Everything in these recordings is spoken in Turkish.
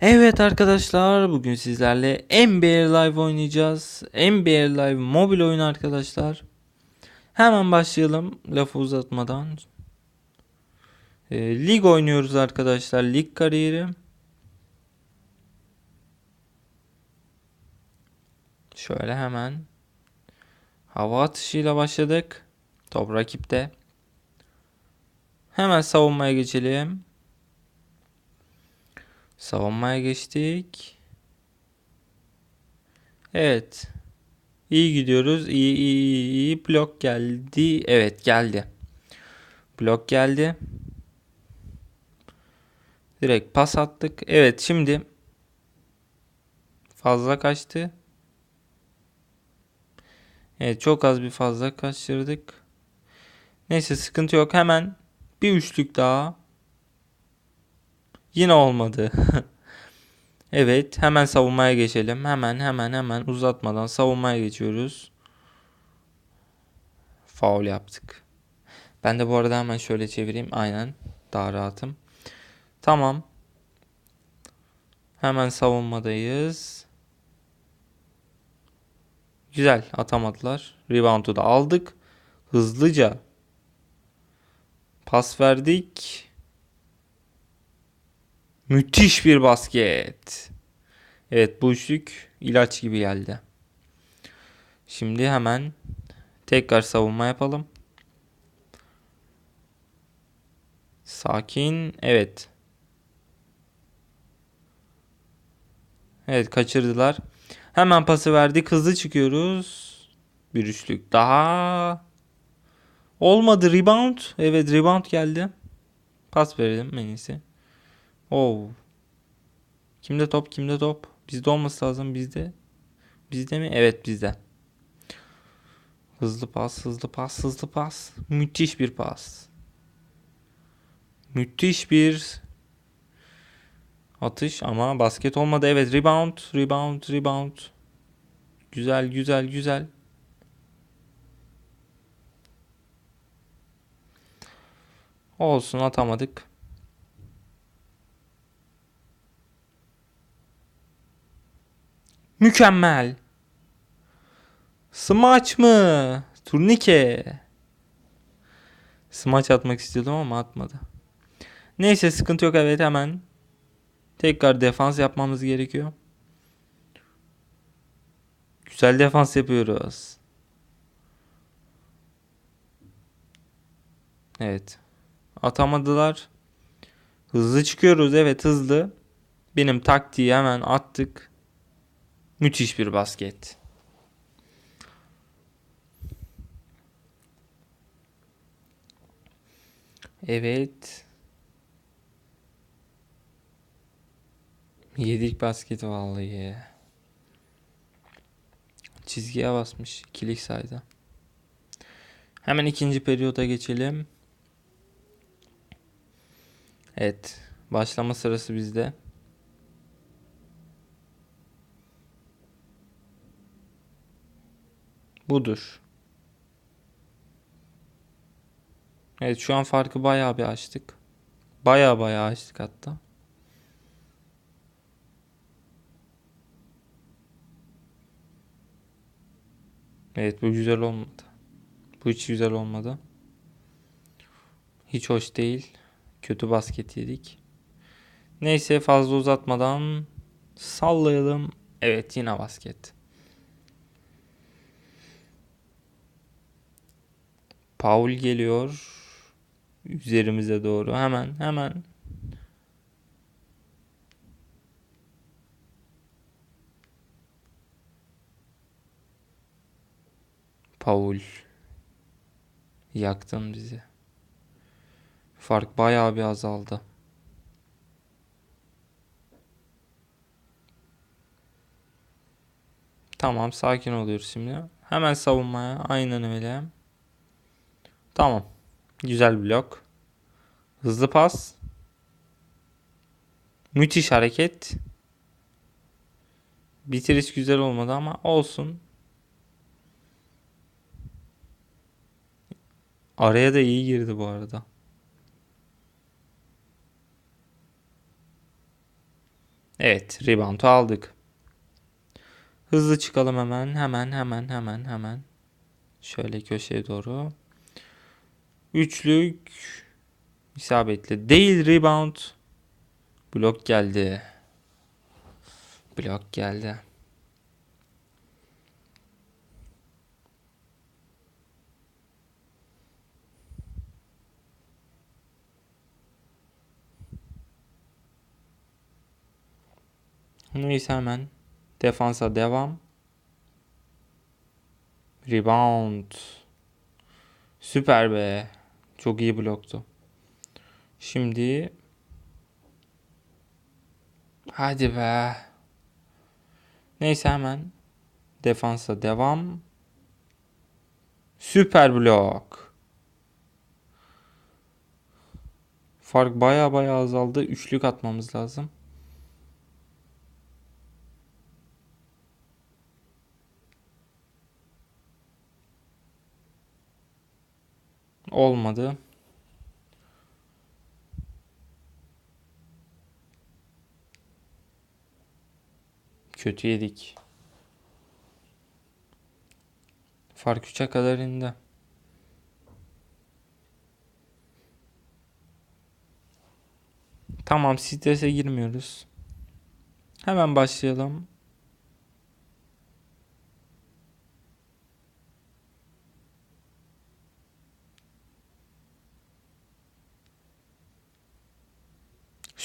Evet arkadaşlar bugün sizlerle NBA Live oynayacağız. NBA Live mobil oyun arkadaşlar. Hemen başlayalım lafı uzatmadan. Ee, lig oynuyoruz arkadaşlar. Lig kariyeri. Şöyle hemen hava atışıyla başladık. Top rakipte. Hemen savunmaya geçelim. Savunmaya geçtik. Evet. İyi gidiyoruz. İyi iyi iyi. Blok geldi. Evet geldi. Blok geldi. Direkt pas attık. Evet şimdi fazla kaçtı. Evet çok az bir fazla kaçırdık. Neyse sıkıntı yok. Hemen bir üçlük daha. Yine olmadı. evet hemen savunmaya geçelim. Hemen hemen hemen uzatmadan savunmaya geçiyoruz. Faul yaptık. Ben de bu arada hemen şöyle çevireyim. Aynen daha rahatım. Tamam. Hemen savunmadayız. Güzel atamadılar. Rebound'u da aldık. Hızlıca pas verdik. Müthiş bir basket. Evet bu üçlük ilaç gibi geldi. Şimdi hemen tekrar savunma yapalım. Sakin. Evet. Evet kaçırdılar. Hemen pası verdik. Hızlı çıkıyoruz. Bir üçlük daha. Olmadı. Rebound. Evet rebound geldi. Pas verelim en iyisi. Oo. Kimde top? Kimde top? Bizde olması lazım. Bizde. Bizde mi? Evet bizde. Hızlı pas, hızlı pas, hızlı pas. Müthiş bir pas. Müthiş bir atış ama basket olmadı. Evet rebound, rebound, rebound. Güzel, güzel, güzel. Olsun atamadık. Mükemmel. Smaç mı? Turnike. Smaç atmak istiyordum ama atmadı. Neyse sıkıntı yok evet hemen. Tekrar defans yapmamız gerekiyor. Güzel defans yapıyoruz. Evet. Atamadılar. Hızlı çıkıyoruz. Evet hızlı. Benim taktiği hemen attık. Müthiş bir basket. Evet. Yedik basket vallahi. Çizgiye basmış. İkilik saydı. Hemen ikinci periyoda geçelim. Evet. Başlama sırası bizde. Budur. Evet şu an farkı bayağı bir açtık. Bayağı bayağı açtık hatta. Evet bu güzel olmadı. Bu hiç güzel olmadı. Hiç hoş değil. Kötü basket yedik. Neyse fazla uzatmadan sallayalım. Evet yine basket. Paul geliyor. Üzerimize doğru. Hemen hemen. Paul. Yaktın bizi. Fark bayağı bir azaldı. Tamam sakin oluyoruz şimdi. Hemen savunmaya. Aynen öyle. Tamam. Güzel blok. Hızlı pas. Müthiş hareket. Bitiriş güzel olmadı ama olsun. Araya da iyi girdi bu arada. Evet, rebound'u aldık. Hızlı çıkalım hemen, hemen, hemen, hemen, hemen. Şöyle köşeye doğru. Üçlük isabetli değil rebound. Blok geldi. Blok geldi. Neyse hemen defansa devam. Rebound. Süper be. Çok iyi bloktu. Şimdi Hadi be. Neyse hemen defansa devam. Süper blok. Fark baya baya azaldı. Üçlük atmamız lazım. Olmadı. Kötü yedik. Fark 3'e kadar indi. Tamam strese girmiyoruz. Hemen başlayalım.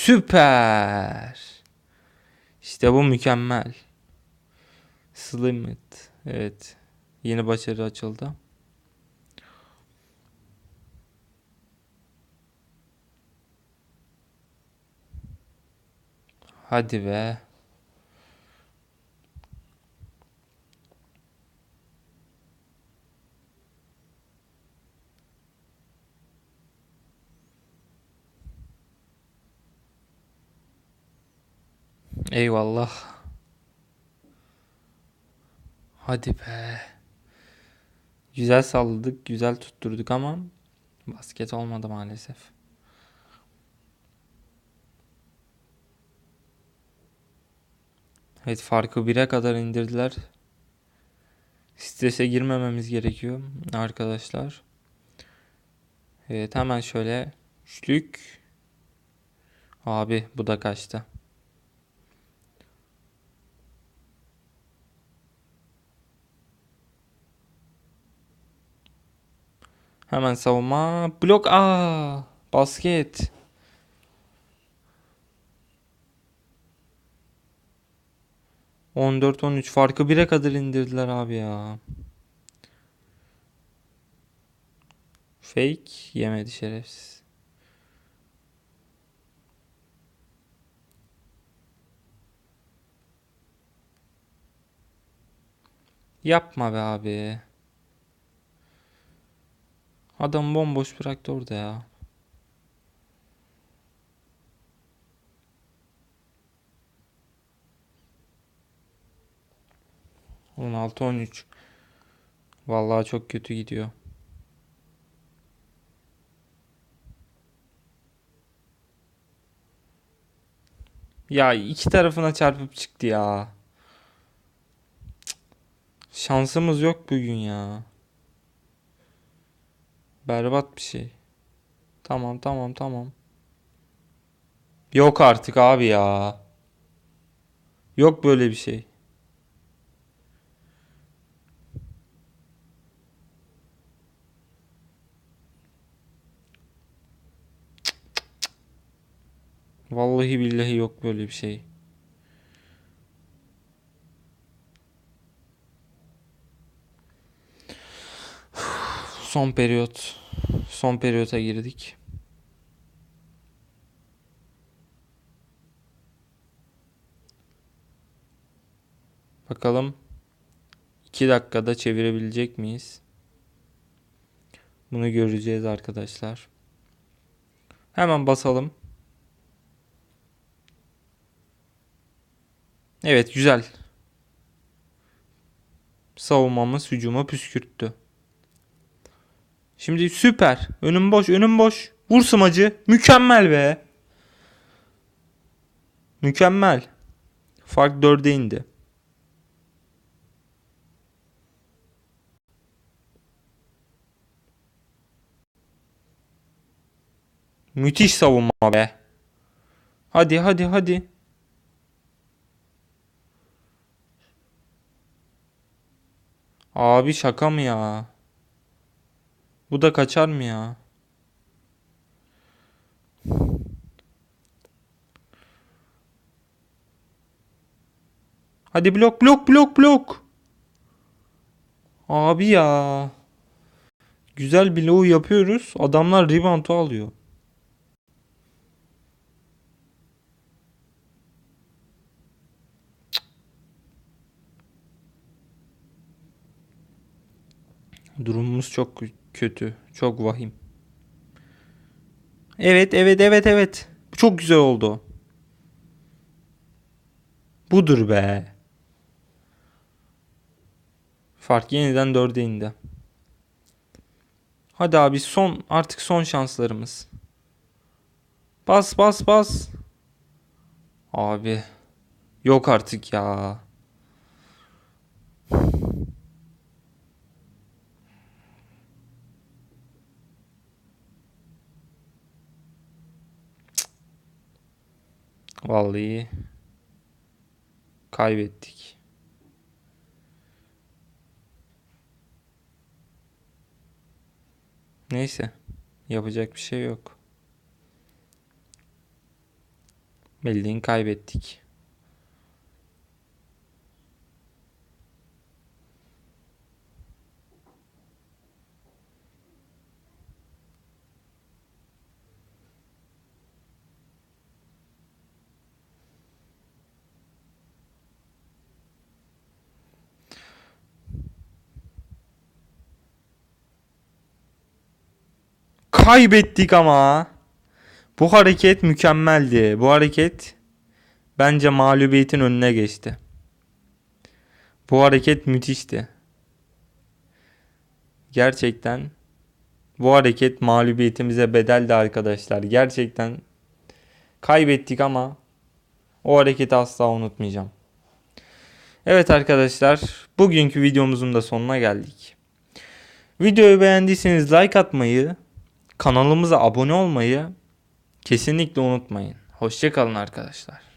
Süper. İşte bu mükemmel. Slimit. Evet. Yeni başarı açıldı. Hadi be. Eyvallah. Hadi be. Güzel salladık, güzel tutturduk ama basket olmadı maalesef. Evet farkı 1'e kadar indirdiler. Strese girmememiz gerekiyor arkadaşlar. Evet hemen şöyle üçlük. Abi bu da kaçtı. Hemen savunma. Blok. Aa, basket. On dört on üç farkı bire kadar indirdiler abi ya. Fake yemedi şerefsiz. Yapma be abi. Adam bomboş bıraktı orada ya. On altı on üç. Vallahi çok kötü gidiyor. Ya iki tarafına çarpıp çıktı ya. Şansımız yok bugün ya. Berbat bir şey. Tamam tamam tamam. Yok artık abi ya. Yok böyle bir şey. Vallahi billahi yok böyle bir şey. Son periyot. Son periyota girdik. Bakalım 2 dakikada çevirebilecek miyiz? Bunu göreceğiz arkadaşlar. Hemen basalım. Evet güzel. Savunmamız hücuma püskürttü. Şimdi süper. Önüm boş, önüm boş. Vur smacı. Mükemmel be. Mükemmel. Fark 4'e indi. Müthiş savunma be. Hadi hadi hadi. Abi şaka mı ya? Bu da kaçar mı ya? Hadi blok blok blok blok. Abi ya. Güzel bloğu yapıyoruz. Adamlar rebound'u alıyor. Durumumuz çok kötü. Çok vahim. Evet, evet, evet, evet. Bu çok güzel oldu. Budur be. Fark yeniden 4'e indi. Hadi abi son artık son şanslarımız. Bas bas bas. Abi. Yok artık ya. Vallahi kaybettik. Neyse. Yapacak bir şey yok. Bildiğin kaybettik. Kaybettik ama. Bu hareket mükemmeldi. Bu hareket bence mağlubiyetin önüne geçti. Bu hareket müthişti. Gerçekten bu hareket mağlubiyetimize bedeldi arkadaşlar. Gerçekten kaybettik ama o hareketi asla unutmayacağım. Evet arkadaşlar, bugünkü videomuzun da sonuna geldik. Videoyu beğendiyseniz like atmayı, kanalımıza abone olmayı kesinlikle unutmayın. Hoşçakalın arkadaşlar.